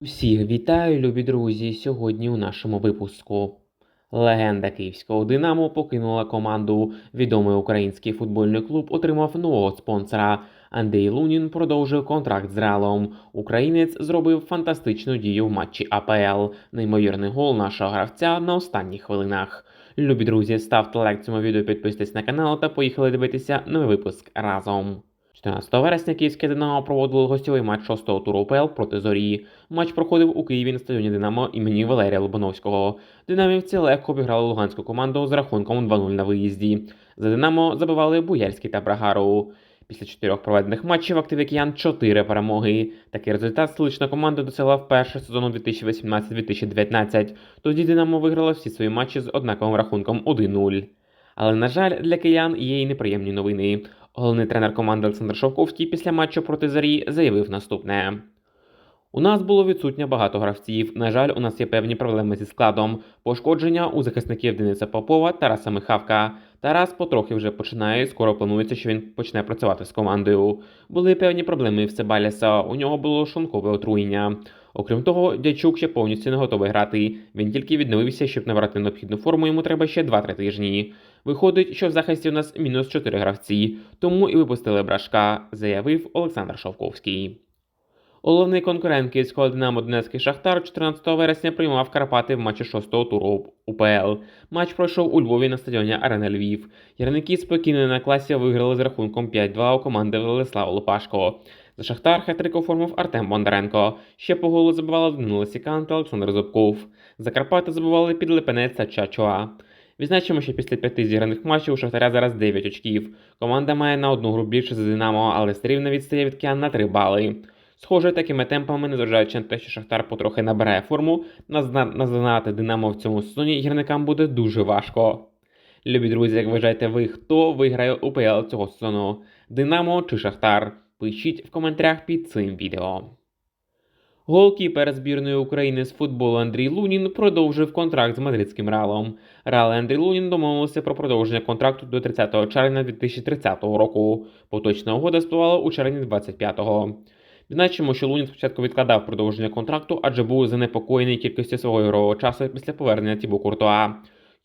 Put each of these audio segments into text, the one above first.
Усіх вітаю, любі друзі! Сьогодні у нашому випуску. Легенда київського Динамо покинула команду. Відомий український футбольний клуб отримав нового спонсора. Андрій Лунін продовжив контракт з Реалом. Українець зробив фантастичну дію в матчі АПЛ. Неймовірний гол нашого гравця на останніх хвилинах. Любі друзі, ставте лайк цьому відео, підписуйтесь на канал та поїхали дивитися новий випуск разом. 14 вересня київське Динамо проводило гостєвий матч 6-го туру УПЛ проти Зорі. Матч проходив у Києві на стадіоні Динамо імені Валерія Лобановського. Динамівці легко обіграли луганську команду з рахунком 2-0 на виїзді. За Динамо забивали Буяльський та Брагару. Після чотирьох проведених матчів активи киян 4 перемоги. Такий результат столична команда досягла вперше сезону 2018-2019. Тоді Динамо виграла всі свої матчі з однаковим рахунком 1-0. Але, на жаль, для киян є й неприємні новини. Головний тренер команди Олександр Шовковський після матчу проти Зарі заявив наступне. У нас було відсутньо багато гравців. На жаль, у нас є певні проблеми зі складом. Пошкодження у захисників Дениса Попова, Тараса Михавка. Тарас потрохи вже починає. Скоро планується, що він почне працювати з командою. Були певні проблеми в Себаліса. У нього було шлункове отруєння. Окрім того, дячук ще повністю не готовий грати. Він тільки відновився, щоб набрати необхідну форму. Йому треба ще 2-3 тижні. Виходить, що в захисті у нас мінус 4 гравці, тому і випустили брашка, заявив Олександр Шовковський. Головний конкурент київського Динамо Донецький Шахтар 14 вересня приймав Карпати в матчі 6-го туру УПЛ. Матч пройшов у Львові на стадіоні Арена Львів. Ярники спокійно на класі виграли з рахунком 5-2 у команди Владислава Лопашко. За Шахтар хетрик оформив Артем Бондаренко. Ще по голу забивали Данило Сікан та Олександр Зубков. За Карпати забивали Підлипенець та Чачуа. Відзначимо, що після п'яти зіграних матчів у Шахтаря зараз 9 очків. Команда має на одну гру більше за Динамо, але все відстає від Кіан на 3 бали. Схоже, такими темпами, незважаючи на те, що Шахтар потрохи набирає форму, наздогнати Динамо в цьому сезоні гірникам буде дуже важко. Любі друзі, як вважаєте ви, хто виграє УПЛ цього сезону? Динамо чи Шахтар? Пишіть в коментарях під цим відео. Голкіпер збірної України з футболу Андрій Лунін продовжив контракт з мадридським Реалом. Реал і Андрій Лунін домовилися про продовження контракту до 30 червня 2030 року. Поточна угода спливала у червні 25-го. Відзначимо, що Лунін спочатку відкладав продовження контракту, адже був занепокоєний кількістю свого ігрового часу після повернення Тібу Куртуа.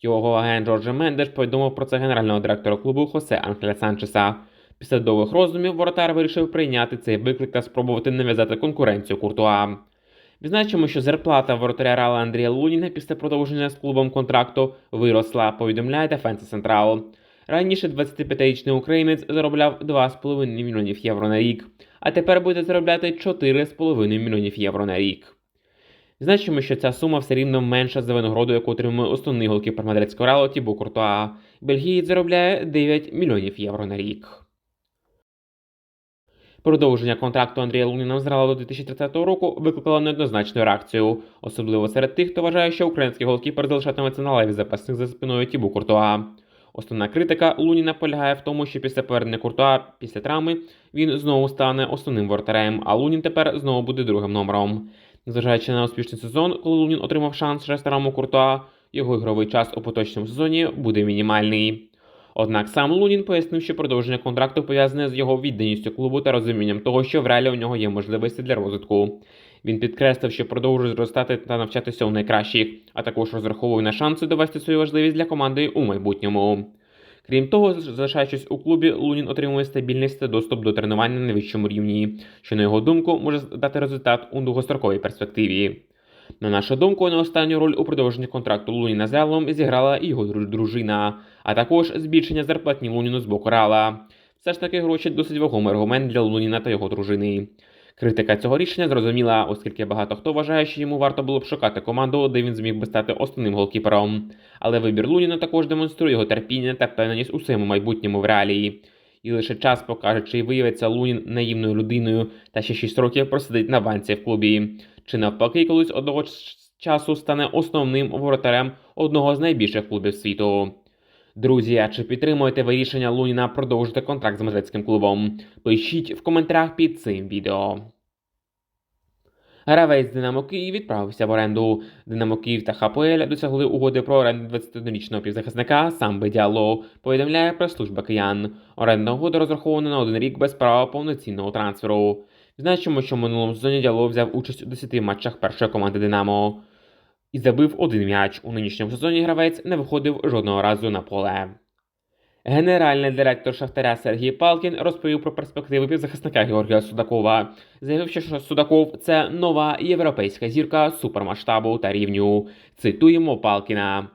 Його агент Джордже Мендеш повідомив про це генерального директора клубу Хосе Анхеля Санчеса. Після довгих роздумів воротар вирішив прийняти цей виклик та спробувати нав'язати конкуренцію Куртуа. Відзначимо, що зарплата воротаря Реала Андрія Луніна після продовження з клубом контракту виросла, повідомляє Defensa Central. Раніше 25-річний українець заробляв 2,5 мільйонів євро на рік, а тепер буде заробляти 4,5 мільйонів євро на рік. Значимо, що ця сума все рівно менша за винагороду, яку отримує основний голкіпер мадридського Реалу Тібу Куртуа. Бельгієць заробляє 9 мільйонів євро на рік. Продовження контракту Андрія Луніна з Реалу до 2030 року викликало неоднозначну реакцію, особливо серед тих, хто вважає, що український голкіпер залишатиметься на лаві запасних за спиною Тібу Куртуа. Основна критика Луніна полягає в тому, що після повернення Куртуа після травми він знову стане основним воротарем, а Лунін тепер знову буде другим номером. Незважаючи на успішний сезон, коли Лунін отримав шанс ще старому Куртуа, його ігровий час у поточному сезоні буде мінімальний. Однак сам Лунін пояснив, що продовження контракту пов'язане з його відданістю клубу та розумінням того, що в реалі у нього є можливості для розвитку. Він підкреслив, що продовжує зростати та навчатися у найкращих, а також розраховує на шанси довести свою важливість для команди у майбутньому. Крім того, залишаючись у клубі, Лунін отримує стабільність та доступ до тренування на найвищому рівні, що, на його думку, може дати результат у довгостроковій перспективі. На нашу думку, не останню роль у продовженні контракту Луніна з Реалом зіграла його дружина, а також збільшення зарплатні Луніну з боку Реала. Все ж таки гроші досить вагомий аргумент для Луніна та його дружини. Критика цього рішення зрозуміла, оскільки багато хто вважає, що йому варто було б шукати команду, де він зміг би стати основним голкіпером. Але вибір Луніна також демонструє його терпіння та впевненість у своєму майбутньому в реалії. І лише час покаже, чи виявиться Лунін наївною людиною та ще 6 років просидить на банці в клубі, чи навпаки, колись одного часу стане основним воротарем одного з найбільших клубів світу. Друзі, а чи підтримуєте ви рішення Луніна продовжити контракт з мадридським клубом? Пишіть в коментарях під цим відео. Гравець Динамо Київ відправився в оренду. Динамо Київ та ХПЛ досягли угоди про оренду 21-річного півзахисника Самби Діало, повідомляє прес-служба киян. Орендна угода розрахована на один рік без права повноцінного трансферу. Значимо, що в минулому сезоні Діало взяв участь у 10 матчах першої команди Динамо і забив один м'яч. У нинішньому сезоні гравець не виходив жодного разу на поле. Генеральний директор Шахтаря Сергій Палкін розповів про перспективи півзахисника Георгія Судакова, заявивши, що Судаков це нова європейська зірка супермасштабу та рівню. Цитуємо Палкіна.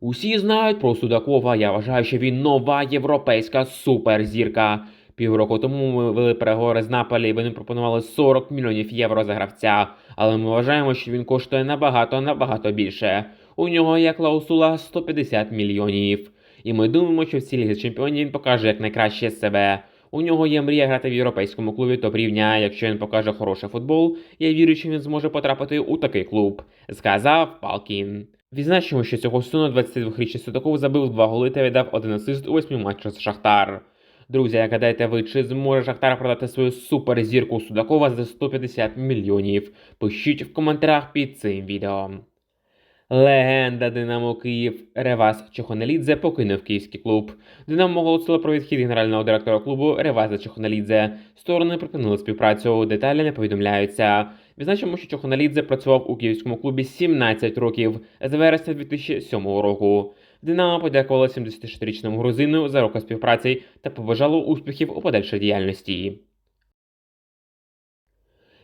Усі знають про Судакова. Я вважаю, що він нова європейська суперзірка. Півроку тому ми вели переговори з Наполі, і вони пропонували 40 мільйонів євро за гравця. Але ми вважаємо, що він коштує набагато набагато більше. У нього є клаусула 150 мільйонів. І ми думаємо, що в цій лізі чемпіонів він покаже як найкраще себе. У нього є мрія грати в європейському клубі топ рівня. Якщо він покаже хороший футбол, я вірю, що він зможе потрапити у такий клуб, сказав Палкін. Відзначимо, що цього сезону 22-річний Судаков забив два голи та віддав один асист у восьми матчах з Шахтар. Друзі, як гадаєте ви, чи зможе Шахтар продати свою суперзірку Судакова за 150 мільйонів? Пишіть в коментарях під цим відео. Легенда Динамо Київ Ревас Чохонелідзе покинув київський клуб. Динамо оголосило про відхід генерального директора клубу Реваза Чохонелідзе. Сторони припинили співпрацю. Деталі не повідомляються. Відзначимо, що Чохонелідзе працював у київському клубі 17 років з вересня 2007 року. Динамо подякувало 76-річному грузину за роки співпраці та побажало успіхів у подальшій діяльності.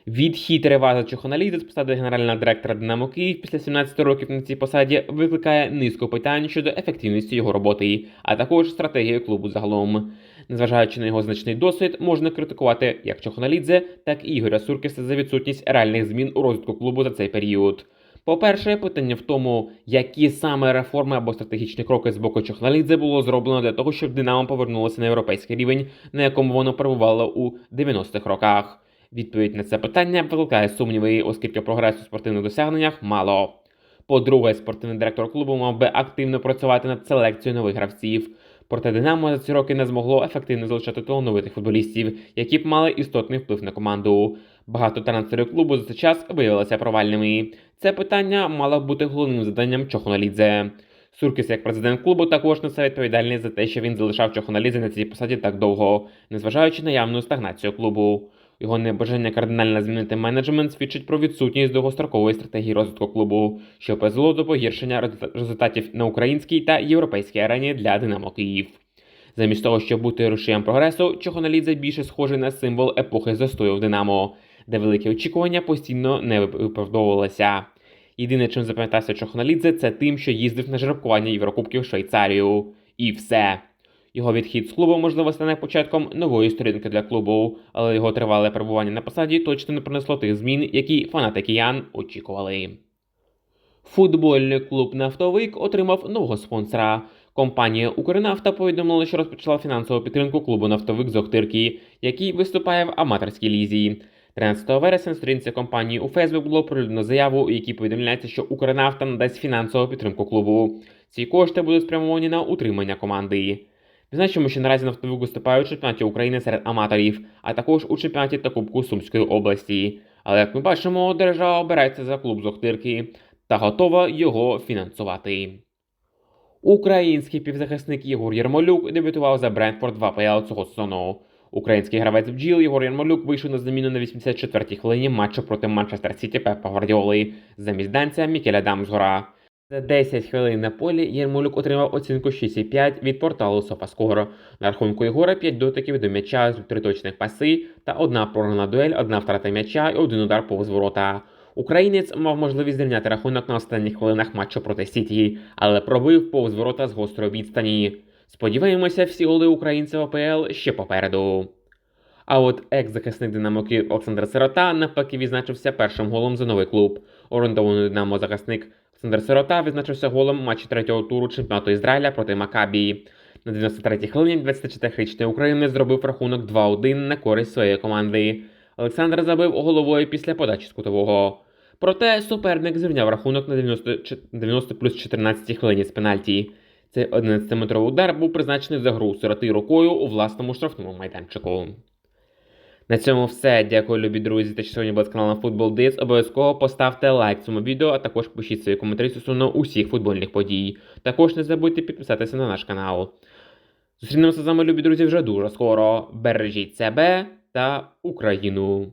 Відхід Реваза Чохоналіди з посади генерального директора Динамо Київ після 17 років на цій посаді викликає низку питань щодо ефективності його роботи, а також стратегії клубу загалом. Незважаючи на його значний досвід, можна критикувати як Чохоналідзе, так і Ігоря Суркіса за відсутність реальних змін у розвитку клубу за цей період. По-перше, питання в тому, які саме реформи або стратегічні кроки з боку Чохналідзе було зроблено для того, щоб Динамо повернулося на європейський рівень, на якому воно перебувало у 90-х роках. Відповідь на це питання викликає сумніви, оскільки прогресу у спортивних досягненнях мало. По-друге, спортивний директор клубу мав би активно працювати над селекцією нових гравців. Проте Динамо за ці роки не змогло ефективно залишати талановитих футболістів, які б мали істотний вплив на команду. Багато трансферів клубу за цей час виявилися провальними. Це питання мало б бути головним завданням Чохоналідзе. Суркіс, як президент клубу, також несе відповідальність за те, що він залишав Чохоналідзе на цій посаді так довго, незважаючи на явну стагнацію клубу. Його небажання кардинально змінити менеджмент свідчить про відсутність довгострокової стратегії розвитку клубу, що призвело до погіршення результатів на українській та європейській арені для Динамо Київ. Замість того, щоб бути рушієм прогресу, Чохоналідзе більше схожий на символ епохи застою в Динамо, де великі очікування постійно не виправдовувалися. Єдине, чим запам'ятався Чохоналідзе, це тим, що їздив на жеребкування Єврокубків в Швейцарію. І все. Його відхід з клубу, можливо, стане початком нової сторінки для клубу, але його тривале перебування на посаді точно не принесло тих змін, які фанати киян очікували. Футбольний клуб Нафтовик отримав нового спонсора. Компанія Укрнафта повідомила, що розпочала фінансову підтримку клубу Нафтовик з Охтирки, який виступає в аматорській лізі. 13 вересня сторінці компанії у Фейсбук було оприлюднено заяву, у якій повідомляється, що Укрнафта надасть фінансову підтримку клубу. Ці кошти будуть спрямовані на утримання команди. Відзначимо, що наразі нафтовик виступає у чемпіонаті України серед аматорів, а також у чемпіонаті та Кубку Сумської області. Але як ми бачимо, держава обирається за клуб з Охтирки та готова його фінансувати. Український півзахисник Єгор Єрмолюк дебютував за Брентфорд в АПЛ цього сезону. Український гравець бджіл Єгор Єрмолюк вийшов на заміну на 84-й хвилині матчу проти Манчестер Сіті Пепа Гвардіоли замість данця Мікеля Дамсгора. За 10 хвилин на полі Єрмолюк отримав оцінку 6,5 від порталу SofaScore. На рахунку Єгора 5 дотиків до м'яча з три точних паси та одна програна дуель, одна втрата м'яча і один удар повз ворота. Українець мав можливість зрівняти рахунок на останніх хвилинах матчу проти Сіті, але пробив повз ворота з гострої відстані. Сподіваємося, всі голи українців АПЛ ще попереду. А от екс-захисник Динамо Київ Олександр Сирота навпаки відзначився першим голом за новий клуб. Орендований Динамо захисник Олександр Сирота відзначився голом матчі третього туру чемпіонату Ізраїля проти Макабії. На 93-й хвилині 24-річний українець зробив рахунок 2-1 на користь своєї команди. Олександр забив головою після подачі з кутового. Проте суперник зрівняв рахунок на 90, 90 плюс 14 хвилині з пенальті. Цей 11-метровий удар був призначений за гру сироти рукою у власному штрафному майданчику. На цьому все. Дякую, любі друзі, та що сьогодні були з каналом Футбол Дис. Обов'язково поставте лайк цьому відео, а також пишіть свої коментарі стосовно усіх футбольних подій. Також не забудьте підписатися на наш канал. Зустрінемося з вами, любі друзі, вже дуже скоро. Бережіть себе та Україну!